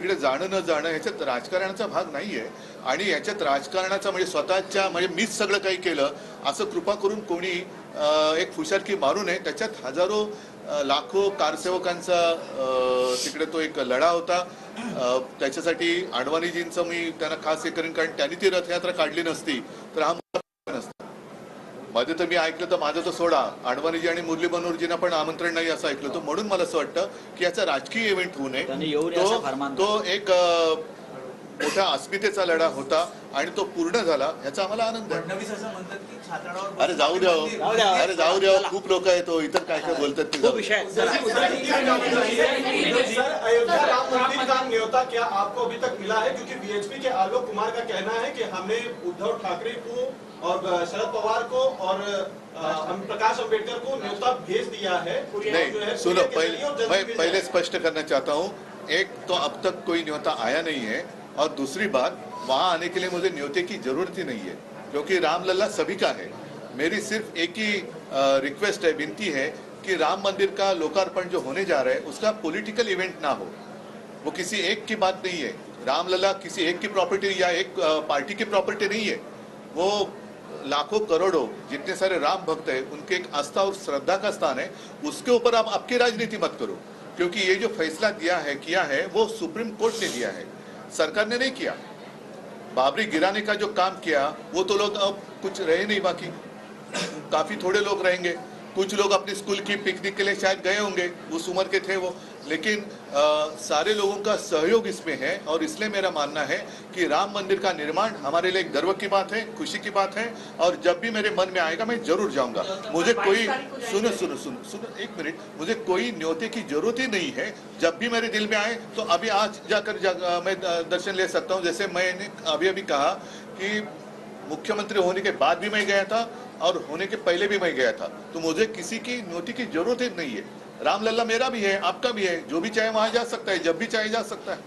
इकडे जाणं न जाणं ह्याच्यात राजकारणाचा भाग नाहीये. आणि याच्यात राजकारणाचा म्हणजे स्वतःच्या म्हणजे मीच सगळं काही केलं असं कृपा करून कोणी एक फुशारकी मारू नये. त्याच्यात हजारो लाखो कारसेवकांचा अं, तिकडे तो एक लढा होता. त्याच्यासाठी अडवाणीजींचं मी त्यांना खास हे करेन कारण त्यांनी ती रथयात्रा काढली नसती. तर हा मध्ये तर मी ऐकलं तर माझं तर सोडा. अडवाणीजी आणि मुरली मनोहरजींना पण आमंत्रण नाही असं ऐकलं होतं. म्हणून मला असं वाटतं की याचा राजकीय इव्हेंट होऊ नये. तो तो एक मोठा अस्मितेचा लढा होता आणि तो पूर्ण झाला ह्याचा आम्हाला आनंद आहे. अरे जाऊ द्या हो. जाऊ द्या. अरे जाऊ द्या हो. खूप लोक आहेत हो. इतर काय काय बोलतात ते का क्या आपको अभी तक मिला है? क्योंकि बीएचपी के आलोक कुमार का कहना है कि हमने उद्धव ठाकरे को और शरद पवार को और हम प्रकाश अंबेडकर को न्योता भेज दिया है। नहीं सुनो पहले मैं पहले स्पष्ट करना चाहता हूँ। एक तो अब तक कोई न्योता आया नहीं है और दूसरी बात वहाँ आने के लिए मुझे न्योते की ज़रूरत ही नहीं है क्योंकि रामलला सभी का है। मेरी सिर्फ़ एक ही रिक्वेस्ट है विनती है कि राम मंदिर का लोकार्पण जो होने जा रहा है उसका पॉलिटिकल इवेंट ना हो। वो किसी एक की बात नहीं है। रामलला किसी एक की प्रॉपर्टी या एक पार्टी की प्रॉपर्टी नहीं है। वो लाखों करोड़ों जितने सारे राम भक्त हैं, उनके एक आस्था और श्रद्धा का स्थान है, उसके ऊपर आप आपकी राजनीति मत करो। क्योंकि ये जो फैसला दिया है, किया है, वो सुप्रीम कोर्ट ने दिया है। सरकार ने नहीं किया। बाबरी गिराने का जो काम किया, वो तो लोग अब कुछ रहे नहीं बाकी। काफ़ी थोड़े लोग रहेंगे। कुछ लोग अपनी स्कूल की पिकनिक के लिए शायद गए होंगे उस उम्र के थे वो। लेकिन आ, सारे लोगों का सहयोग इसमें है और इसलिए मेरा मानना है कि राम मंदिर का निर्माण हमारे लिए गर्व की बात है खुशी की बात है और जब भी मेरे मन में आएगा मैं ज़रूर जाऊँगा। मुझे कोई सुनो सुनो सुनो सुनो एक मिनट। मुझे कोई न्योते की ज़रूरत ही नहीं है। जब भी मेरे दिल में आए तो अभी आज जाकर जा, मैं दर्शन ले सकता हूँ। जैसे मैंने अभी अभी कहा कि मुख्यमंत्री होने के बाद भी मैं गया था और होने के पहले भी मैं गया था। तो मुझे किसी की नोटी की ज़रूरत ही नहीं है। रामलला मेरा भी है, आपका भी है, जो भी चाहे वहाँ जा सकता है, जब भी चाहे जा सकता है।